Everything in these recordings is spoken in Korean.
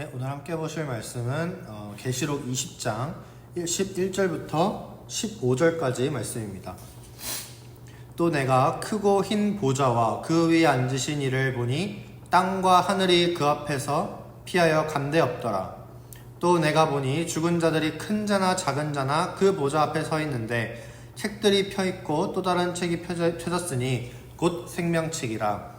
네, 오늘 함께 보실 말씀은 어, 계시록 20장 11절부터 15절까지 말씀입니다. 또 내가 크고 흰 보좌와 그 위에 앉으신 이를 보니 땅과 하늘이 그 앞에서 피하여 간데 없더라. 또 내가 보니 죽은 자들이 큰 자나 작은 자나 그 보좌 앞에 서 있는데 책들이 펴 있고 또 다른 책이 펴졌으니 곧 생명책이라.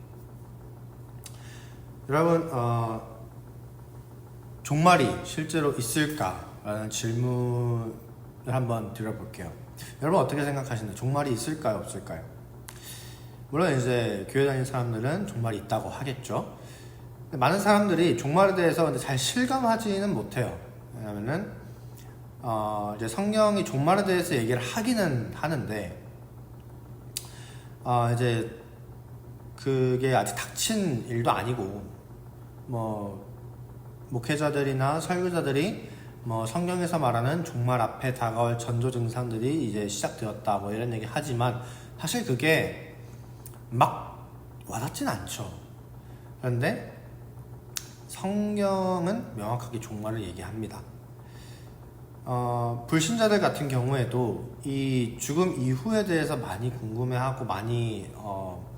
여러분 어, 종말이 실제로 있을까라는 질문을 한번 드려볼게요. 여러분 어떻게 생각하시나요? 종말이 있을까요, 없을까요? 물론 이제 교회 다니는 사람들은 종말이 있다고 하겠죠. 많은 사람들이 종말에 대해서 잘 실감하지는 못해요. 왜냐면은 어, 이제 성경이 종말에 대해서 얘기를 하기는 하는데 어, 이제 그게 아직 닥친 일도 아니고 뭐 목회자들이나 설교자들이 뭐 성경에서 말하는 종말 앞에 다가올 전조 증상들이 이제 시작되었다 뭐 이런 얘기 하지만 사실 그게 막 와닿진 않죠. 그런데 성경은 명확하게 종말을 얘기합니다. 어, 불신자들 같은 경우에도 이 죽음 이후에 대해서 많이 궁금해하고 많이 어,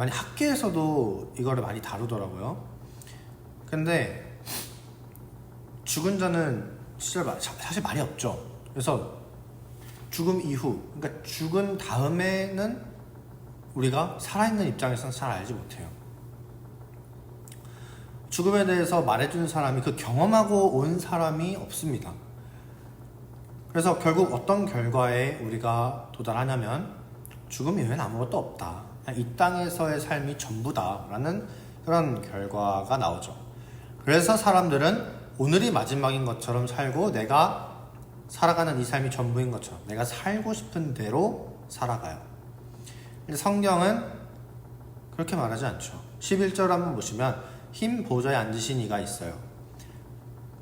많이 학계에서도 이거를 많이 다루더라고요. 근데 죽은 자는 진짜 사실 말이 없죠. 그래서 죽음 이후, 그러니까 죽은 다음에는 우리가 살아있는 입장에서는 잘 알지 못해요. 죽음에 대해서 말해주는 사람이 그 경험하고 온 사람이 없습니다. 그래서 결국 어떤 결과에 우리가 도달하냐면 죽음 이후엔 아무것도 없다. 그냥 이 땅에서의 삶이 전부다라는 그런 결과가 나오죠. 그래서 사람들은 오늘이 마지막인 것처럼 살고 내가 살아가는 이 삶이 전부인 것처럼 내가 살고 싶은 대로 살아가요. 근데 성경은 그렇게 말하지 않죠. 11절 한번 보시면 흰 보좌에 앉으신 이가 있어요.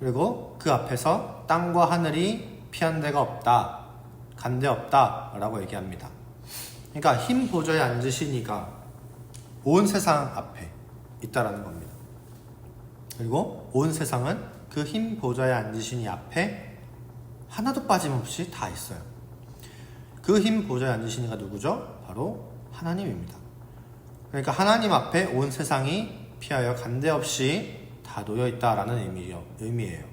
그리고 그 앞에서 땅과 하늘이 피한 데가 없다. 간데 없다. 라고 얘기합니다. 그러니까 흰 보좌에 앉으신 이가 온 세상 앞에 있다라는 겁니다. 그리고 온 세상은 그 흰 보좌에 앉으신 이 앞에 하나도 빠짐없이 다 있어요. 그 흰 보좌에 앉으신 이가 누구죠? 바로 하나님입니다. 그러니까 하나님 앞에 온 세상이 피하여 간데없이 다 놓여 있다라는 의미예요.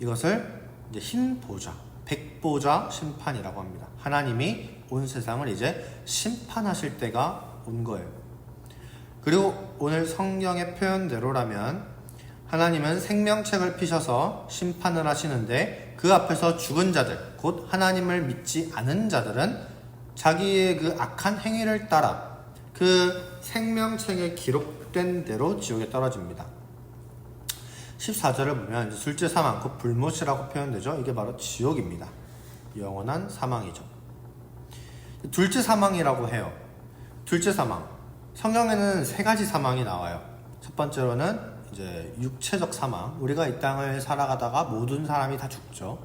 이것을 이제 흰 보좌, 백보좌 심판이라고 합니다. 하나님이 온 세상을 이제 심판하실 때가 온 거예요. 그리고 오늘 성경의 표현대로라면 하나님은 생명책을 피셔서 심판을 하시는데 그 앞에서 죽은 자들, 곧 하나님을 믿지 않은 자들은 자기의 그 악한 행위를 따라 그 생명책에 기록된 대로 지옥에 떨어집니다. 14절을 보면 둘째 사망, 곧 불못이라고 표현되죠. 이게 바로 지옥입니다. 영원한 사망이죠. 둘째 사망이라고 해요. 둘째 사망. 성경에는 세 가지 사망이 나와요. 첫 번째로는 이제 육체적 사망. 우리가 이 땅을 살아가다가 모든 사람이 다 죽죠.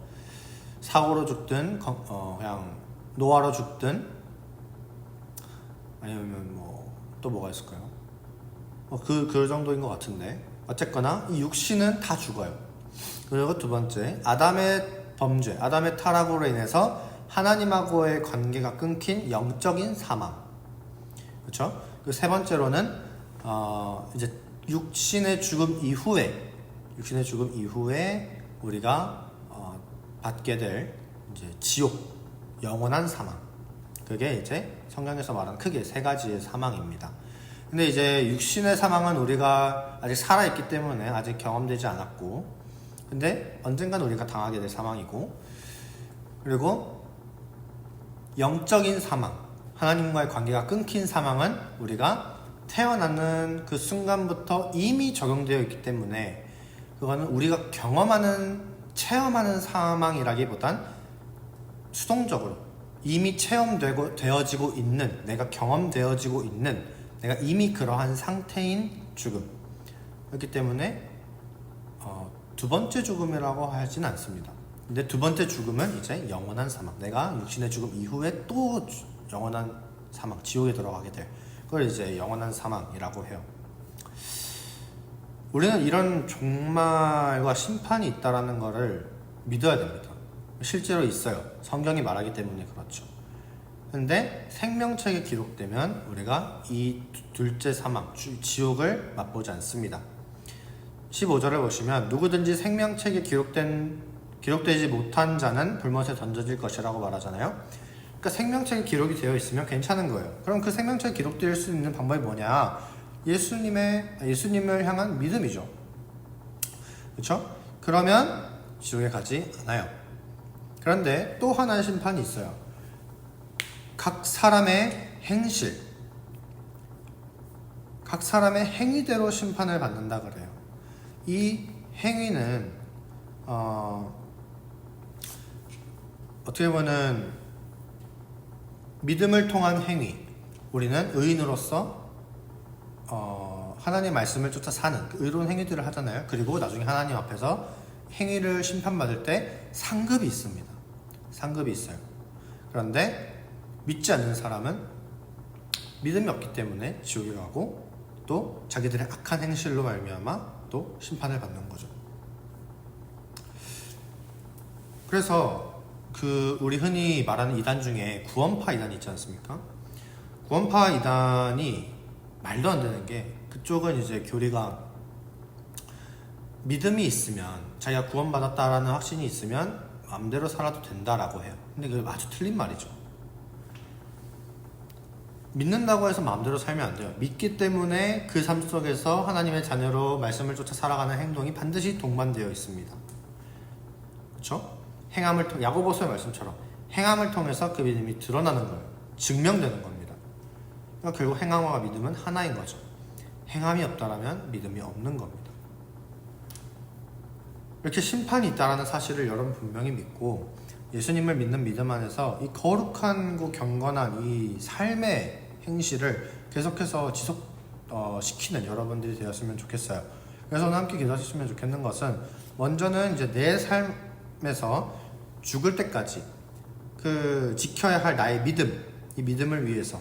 사고로 죽든, 거- 어, 그냥 노화로 죽든, 아니면 뭐 또 뭐가 있을까요? 어, 그, 그 정도인 것 같은데. 어쨌거나 이 육신은 다 죽어요. 그리고 두 번째, 아담의 범죄, 아담의 타락으로 인해서 하나님하고의 관계가 끊긴 영적인 사망. 그렇죠? 그 세 번째로는 어, 이제 육신의 죽음 이후에 육신의 죽음 이후에 우리가 어, 받게 될 이제 지옥, 영원한 사망. 그게 이제 성경에서 말하는 크게 세 가지의 사망입니다. 근데 이제 육신의 사망은 우리가 아직 살아있기 때문에 아직 경험되지 않았고, 근데 언젠간 우리가 당하게 될 사망이고, 그리고 영적인 사망, 하나님과의 관계가 끊긴 사망은 우리가 태어나는 그 순간부터 이미 적용되어 있기 때문에 그거는 우리가 경험하는 체험하는 사망이라기보단 수동적으로 이미 체험되고 되어지고 있는 내가 경험되어지고 있는 내가 이미 그러한 상태인 죽음. 그렇기 때문에 어, 두 번째 죽음이라고 하진 않습니다. 근데 두 번째 죽음은 이제 영원한 사망. 내가 육신의 죽음 이후에 또 주- 영원한 사망, 지옥에 들어가게 될 그걸 이제 영원한 사망이라고 해요. 우리는 이런 종말과 심판이 있다라는 것을 믿어야 됩니다. 실제로 있어요. 성경이 말하기 때문에 그렇죠. 근데 생명책에 기록되면 우리가 이 둘째 사망, 주- 지옥을 맛보지 않습니다. 15절을 보시면 누구든지 생명책에 기록된 기록되지 못한 자는 불못에 던져질 것이라고 말하잖아요. 그러니까 생명책에 기록이 되어 있으면 괜찮은 거예요. 그럼 그 생명책에 기록될 수 있는 방법이 뭐냐? 예수님의 예수님을 향한 믿음이죠. 그렇죠? 그러면 지옥에 가지 않아요. 그런데 또 하나의 심판이 있어요. 각 사람의 행실, 각 사람의 행위대로 심판을 받는다 그래요. 이 행위는 어, 어떻게 보면 믿음을 통한 행위. 우리는 의인으로서 어, 하나님 말씀을 쫓아 사는 그 의로운 행위들을 하잖아요. 그리고 나중에 하나님 앞에서 행위를 심판받을 때 상급이 있습니다. 상급이 있어요. 그런데 믿지 않는 사람은 믿음이 없기 때문에 지옥에 가고 또 자기들의 악한 행실로 말미암아 또 심판을 받는 거죠. 그래서 그 우리 흔히 말하는 이단 중에 구원파 이단이 있지 않습니까? 구원파 이단이 말도 안 되는 게 그쪽은 이제 교리가 믿음이 있으면 자기가 구원받았다라는 확신이 있으면 마음대로 살아도 된다라고 해요. 근데 그게 아주 틀린 말이죠. 믿는다고 해서 마음대로 살면 안 돼요. 믿기 때문에 그 삶 속에서 하나님의 자녀로 말씀을 쫓아 살아가는 행동이 반드시 동반되어 있습니다. 그렇죠? 행함을 통 야고보서의 말씀처럼 행함을 통해서 그 믿음이 드러나는 거예요. 증명되는 겁니다. 그러니까 결국 행함과 믿음은 하나인 거죠. 행함이 없다라면 믿음이 없는 겁니다. 이렇게 심판이 있다라는 사실을 여러분 분명히 믿고 예수님을 믿는 믿음 안에서 이 거룩한 고 경건한 이 삶의 행실을 계속해서 지속 어, 시키는 여러분들이 되었으면 좋겠어요. 그래서 함께 기도하셨으면 좋겠는 것은 먼저는 이제 내 삶에서 죽을 때까지 그 지켜야 할 나의 믿음, 이 믿음을 위해서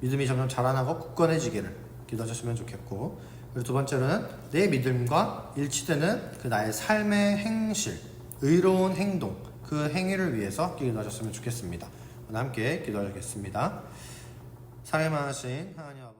믿음이 점점 자라나고 굳건해지기를 기도하셨으면 좋겠고 그리고 두 번째로는 내 믿음과 일치되는 그 나의 삶의 행실, 의로운 행동, 그 행위를 위해서 기도하셨으면 좋겠습니다. 함께 기도하겠습니다. 많으신 하나님 아버지.